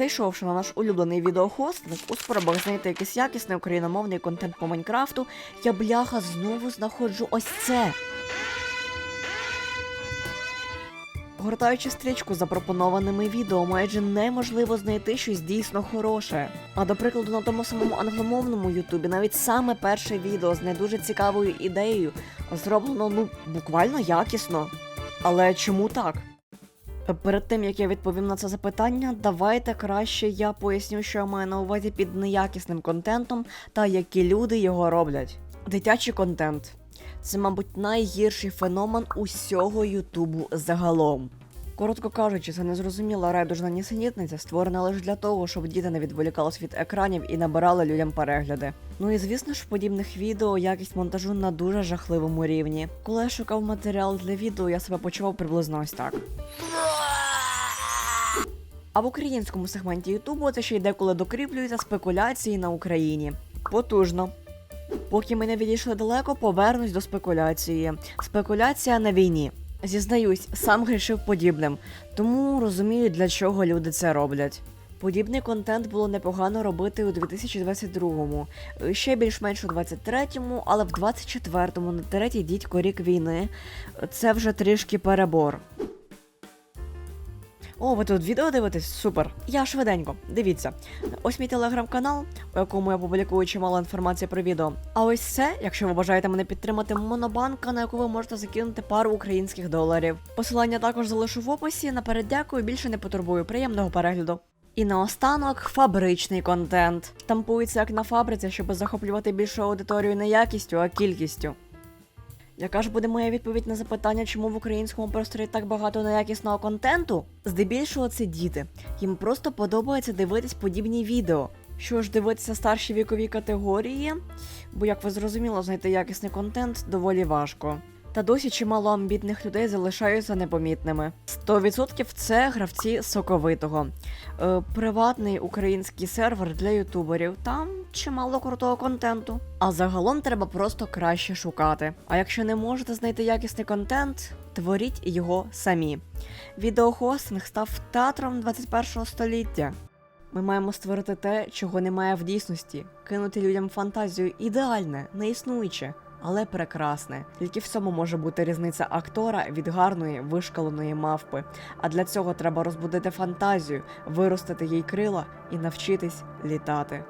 Зайшовши на наш улюблений відеохостинг, у спробах знайти якийсь якісний україномовний контент по Майнкрафту, я бляха знову знаходжу ось це. Гортаючи стрічку запропонованими відео, майже неможливо знайти щось дійсно хороше. А до прикладу, на тому самому англомовному Ютубі навіть саме перше відео з не дуже цікавою ідеєю зроблено ну буквально якісно. Але чому так? Перед тим як я відповім на це запитання, давайте краще я поясню, що я маю на увазі під неякісним контентом та які люди його роблять. Дитячий контент це, мабуть, найгірший феномен усього Ютубу загалом. Коротко кажучи, це незрозуміла райдужна нісенітниця, створена лише для того, щоб діти не відволікались від екранів і набирали людям перегляди. Ну і звісно ж, в подібних відео якість монтажу на дуже жахливому рівні. Коли я шукав матеріал для відео, я себе почував приблизно ось так. А в українському сегменті Ютубу це ще й деколи докріплюються спекуляції на Україні. Потужно. Поки ми не відійшли далеко, повернусь до спекуляції. Спекуляція на війні. Зізнаюсь, сам грішив подібним, тому розумію, для чого люди це роблять. Подібний контент було непогано робити у 2022-му, ще більш-менш у 23-му, але в 24-му на третій дідько рік війни це вже трішки перебор. О, ви тут відео дивитесь? Супер. Я швиденько. Дивіться. Ось мій телеграм-канал, у якому я публікую чимало інформації про відео. А ось це, якщо ви бажаєте мене підтримати, монобанка, на яку ви можете закинути пару українських доларів. Посилання також залишу в описі. Наперед дякую, більше не потурбую. Приємного перегляду. І наостанок фабричний контент. Штампується як на фабриці, щоб захоплювати більшу аудиторію не якістю, а кількістю. Яка ж буде моя відповідь на запитання, чому в українському просторі так багато неякісного контенту? Здебільшого це діти. Їм просто подобається дивитись подібні відео. Що ж дивитися старші вікові категорії, бо, як ви зрозуміло, знайти якісний контент доволі важко. Та досі чимало амбітних людей залишаються непомітними. 100% це гравці соковитого. Е, приватний український сервер для ютуберів. Там чимало крутого контенту. А загалом треба просто краще шукати. А якщо не можете знайти якісний контент, творіть його самі. Відеохостинг став театром 21 століття. Ми маємо створити те, чого немає в дійсності, кинути людям фантазію ідеальне, неіснуюче, але прекрасне. Тільки в цьому може бути різниця актора від гарної вишкаленої мавпи. А для цього треба розбудити фантазію, виростити їй крила і навчитись літати.